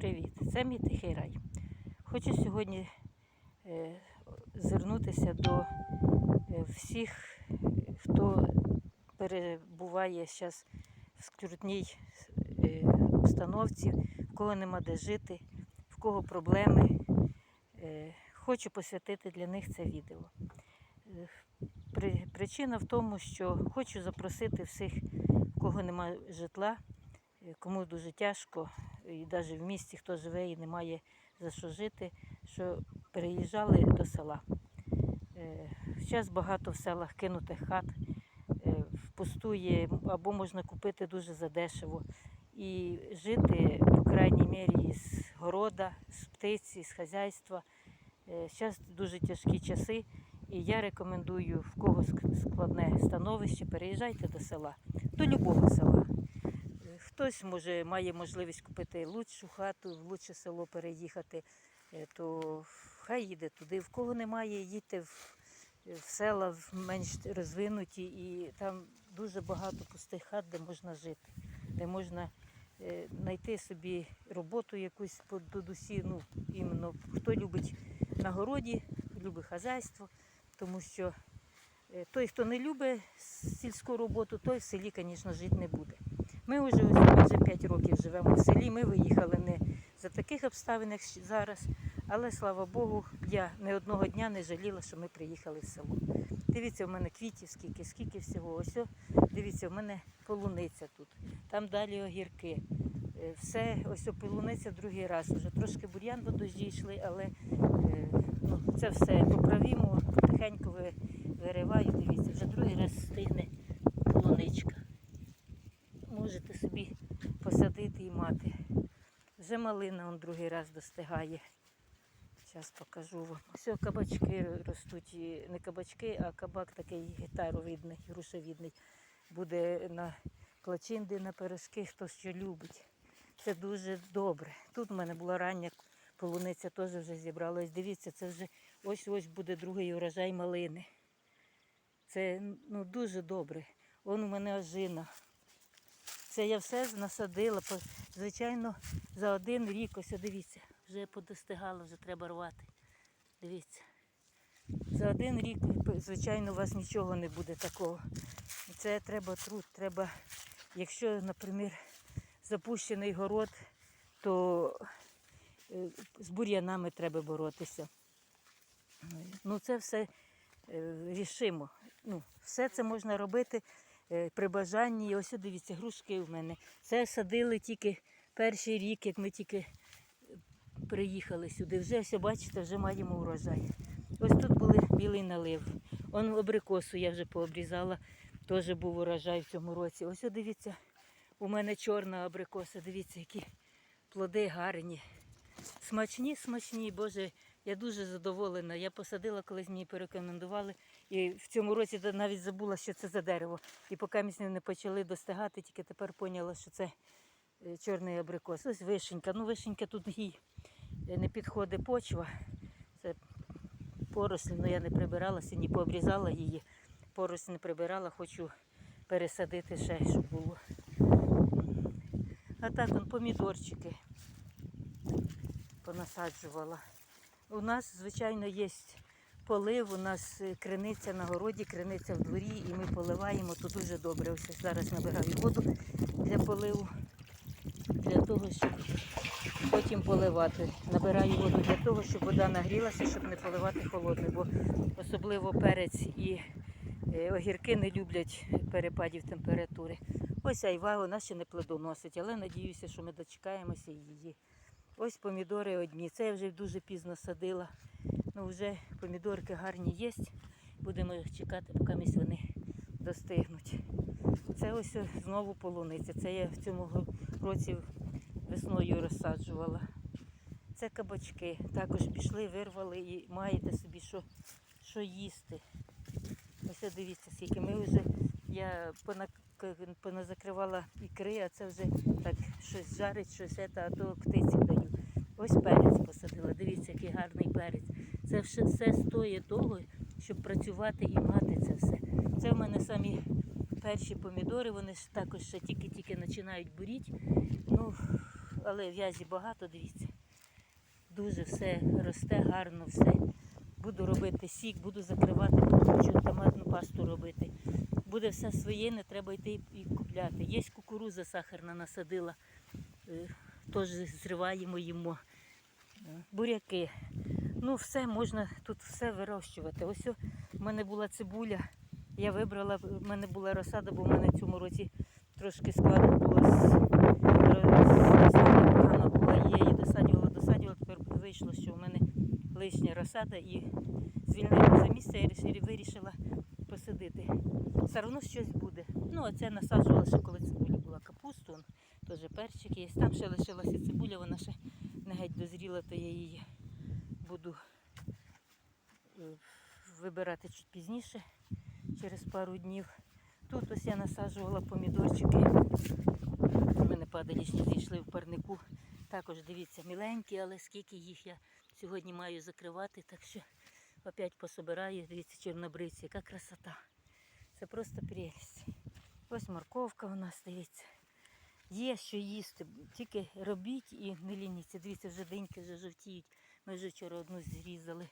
Привіт, це мій тихий рай. Хочу сьогодні е, звернутися до е, всіх, хто перебуває зараз в скрутній е, обстановці, в кого нема де жити, в кого проблеми. Хочу посвятити для них це відео. Причина в тому, що хочу запросити всіх, в кого немає житла, кому дуже тяжко, і навіть в місті, хто живе і не має за що жити, що переїжджали до села. Зараз багато в селах кинутих хат, е, пустує або можна купити дуже задешево. І жити, по крайній мірі, з города, з птиці, з хазяйства. Зараз дуже тяжкі часи, і я рекомендую, в кого складне становище, переїжджайте до села, до любого села. Хтось може має можливість купити лучшу хату, в лучше село переїхати, е, то хай їде туди. В кого немає, їдьте в, в села в менш розвинуті, і там дуже багато пустих хат, де можна жити, де можна е, знайти собі роботу якусь до дусі. Ну, іменно хто любить на городі, любить хазяйство, тому що е, той, хто не любить сільську роботу, той в селі, звісно, жити не буде. Ми вже майже 5 років живемо в селі. Ми виїхали не за таких обставин, як зараз, але слава Богу, я не одного дня не жаліла, що ми приїхали в село. Дивіться, в мене квітів скільки, скільки всього. Ось, дивіться, в мене полуниця тут, там далі огірки. Е, Все, ось полуниця другий раз. Уже трошки бур'ян бо дожді йшли, але е, ну, це все поправімо, потихеньку ви- вириваю. Дивіться, вже другий раз стигне полуничка можете собі посадити і мати. Вже малина он другий раз достигає. Зараз покажу вам. Ось кабачки ростуть, не кабачки, а кабак такий гітаровидний, грушевидний. Буде на клачинди, на пирожки, хто що любить. Це дуже добре. Тут в мене була рання полуниця, теж вже зібралась. Дивіться, це вже ось-ось буде другий урожай малини. Це ну, дуже добре. Вон у мене ожина. Це я все насадила. Звичайно, за один рік, ось дивіться, вже подостигало, вже треба рвати. Дивіться. За один рік, звичайно, у вас нічого не буде такого. Це треба труд, треба, якщо, наприклад, запущений город, то е, з бур'янами треба боротися. Ну, це все е, рішимо. Ну, все це можна робити при бажанні. Ось дивіться, грушки в мене. Це садили тільки перший рік, як ми тільки е, приїхали сюди. Вже все, бачите, вже маємо урожай. Ось тут були білий налив. Он абрикосу я вже пообрізала, теж був урожай в цьому році. Ось дивіться, у мене чорна абрикоса, дивіться, які плоди гарні. Смачні, смачні, Боже, я дуже задоволена. Я посадила, колись мені порекомендували. І в цьому році навіть забула, що це за дерево. І поки ми з ним не почали достигати, тільки тепер поняла, що це е, чорний абрикос. Ось вишенька. Ну, вишенька тут їй е, не підходить почва. Це поросль, ну я не прибирала, сьогодні пообрізала її. Поросль не прибирала, хочу пересадити ще, щоб було. А так, помідорчики понасаджувала. У нас, звичайно, є полив, у нас е, криниця на городі, криниця в дворі, і ми поливаємо тут дуже добре. Ось зараз набираю воду для поливу, для того, щоб потім поливати. Набираю воду для того, щоб вода нагрілася, щоб не поливати холодною, бо особливо перець і е, огірки не люблять перепадів температури. Ось айва, вона ще не плодоносить, але надіюся, що ми дочекаємося її. Ось помідори одні. Це я вже дуже пізно садила. Ну вже помідорки гарні є. Будемо їх чекати, поки місь вони достигнуть. Це ось знову полуниця. Це я в цьому році весною розсаджувала. Це кабачки. Також пішли, вирвали і маєте собі що, що їсти. Ось дивіться, скільки ми вже я поназакривала ікри, а це вже так щось жарить, щось це, а то птиці даю. Ось перець посадила. Дивіться, який гарний перець. Це все, стоїть того, щоб працювати і мати це все. Це в мене самі перші помідори, вони ж також ще тільки-тільки починають буріти. Ну, але в'язі багато, дивіться. Дуже все росте, гарно все. Буду робити сік, буду закривати, хочу томатну пасту робити. Буде все своє, не треба йти і купляти. Є кукуруза сахарна насадила, теж зриваємо їмо. Е, Буряки. Ну, все можна тут все вирощувати. Ось у мене була цибуля. Я вибрала, в мене була розсада, бо в мене в цьому році трошки складно було з розсада погана була. Я її досадювала, досадювала, тепер вийшло, що в мене лишня розсада і звільнила за місце, я вирішила посадити. Все одно щось буде. Ну, а це насаджувала ще коли цибуля теж перчик є. Там ще лишилася цибуля, вона ще не геть дозріла, то я її буду е, вибирати чуть пізніше, через пару днів. Тут ось я насаджувала помідорчики. У мене падалішні зійшли в парнику. Також дивіться, міленькі, але скільки їх я сьогодні маю закривати, так що опять пособираю. Дивіться, чорнобривці, яка красота. Це просто прелість. Ось морковка у нас, дивіться. Є що їсти, тільки робіть і не лініться. Дивіться, вже деньки вже жовтіють. Ми вже вчора одну зрізали.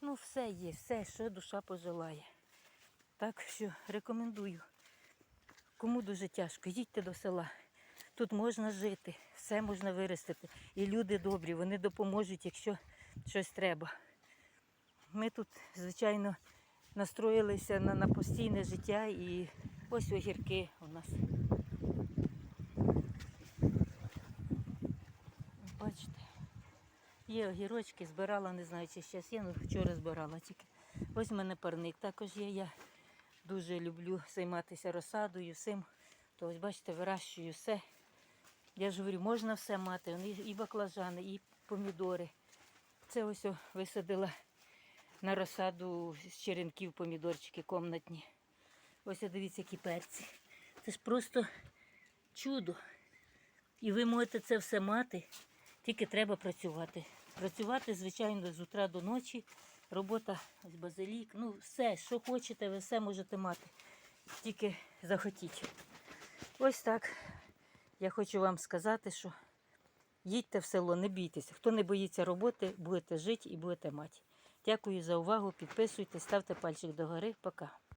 Ну, все є, все, що душа пожелає. Так що рекомендую. Кому дуже тяжко, їдьте до села. Тут можна жити, все можна виростити. І люди добрі, вони допоможуть, якщо щось треба. Ми тут, звичайно, настроїлися на, на постійне життя і ось огірки у нас. Бачите, є огірочки, збирала, не знаю, чи зараз є, ну вчора збирала тільки. Ось в мене парник. Також є. Я дуже люблю займатися розсадою, всім. То ось бачите, вирощую все. Я ж говорю, можна все мати. І баклажани, і помідори. Це ось висадила на розсаду з черенків помідорчики комнатні. Ось дивіться, які перці. Це ж просто чудо. І ви можете це все мати, тільки треба працювати. Працювати, звичайно, з утра до ночі. Робота ось базилік. Ну, все, що хочете, ви все можете мати. Тільки захотіть. Ось так. Я хочу вам сказати, що їдьте в село, не бійтеся. Хто не боїться роботи, будете жити і будете мати. Дякую за увагу. Підписуйтесь, ставте пальчик догори. Пока.